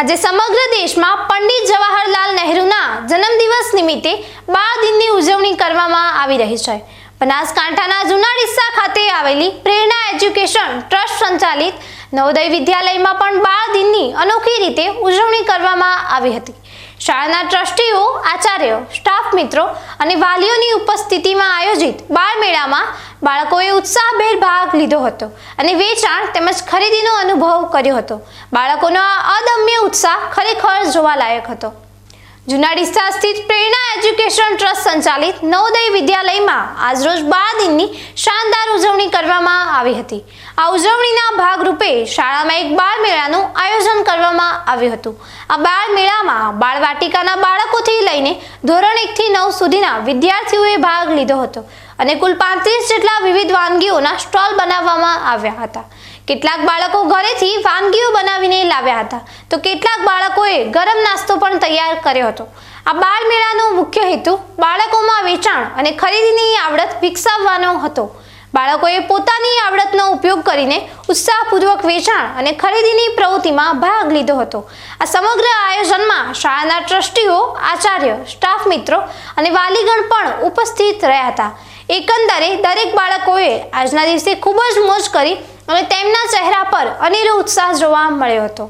આજે સમગ્ર દેશમાં પંડિત જવાહરલાલ નહેરુના જન્મદિવસ નિમિત્તે બાળ દિનની ઉજવણી કરવામાં આવી રહી છે. બનાસકાંઠાના જૂના ડિસ્સા ખાતે આવેલી પ્રેરણા એજ્યુકેશન ટ્રસ્ટ સંચાલિત નવોદય વિદ્યાલયમાં પણ બાળ દિનની અનોખી રીતે ઉજવણી કરવામાં આવી હતી. શાળાના ટ્રસ્ટીઓ, આચાર્યો, સ્ટાફ મિત્રો અને વાલીઓની ઉપસ્થિતિમાં આયોજિત બાળ મેળામાં બાળકોએ ઉત્સાહભેર ભાગ લીધો હતો અને વેચાણ તેમજ ખરીદીનો અનુભવ કર્યો હતો. બાળકોનો આ અદમ્ય ઉત્સાહ ખરેખર જોવાલાયક હતો. જૂના ડિસ્સા સ્થિત પ્રેરણા એજ્યુકેશન ટ્રસ્ટ સંચાલિત નવોદય વિદ્યાલયમાં આજરોજ બાળ દિનની શાનદાર ઉજવણી કરવામાં આવી હતી. આ ઉજવણીના ભાગરૂપે શાળામાં એક બાળ મેળાનું આયોજન કરવામાં આવ્યું હતું. આ બાળ મેળામાં બાળવાટિકાના બાળકોથી લઈને ધોરણ એકથી નવ સુધીના વિદ્યાર્થીઓએ ભાગ લીધો હતો અને કુલ પાંત્રીસ જેટલા વિવિધ વાનગીઓના સ્ટોલ બનાવવામાં આવ્યા હતા. કેટલાક બાળકો ઘરેથી વાનગીઓ બનાવીને લાવ્યા હતા. તો કેટલાક બાળકોએ ગરમ નાસ્તો પણ તૈયાર કર્યો હતો. આ બાળ મેળાનો મુખ્ય હેતુ બાળકોમાં વેચાણ અને ખરીદીની આવડત વિકસાવવાનો હતો. બાળકોએ પોતાની ઉપયોગ કરીને ઉત્સાહપૂર્વક વેચાણ અને ખરીદીની પ્રવૃત્તિમાં ભાગ લીધો હતો. આ સમગ્ર આયોજનમાં શાળાના ટ્રસ્ટીઓ, આચાર્ય, સ્ટાફ મિત્રો અને વાલીગણ પણ ઉપસ્થિત રહ્યા હતા. એકંદરે દરેક બાળકોએ આજના દિવસે ખૂબ જ મોજ કરી અને તેમના ચહેરા પર અનેરો ઉત્સાહ જોવા મળ્યો હતો.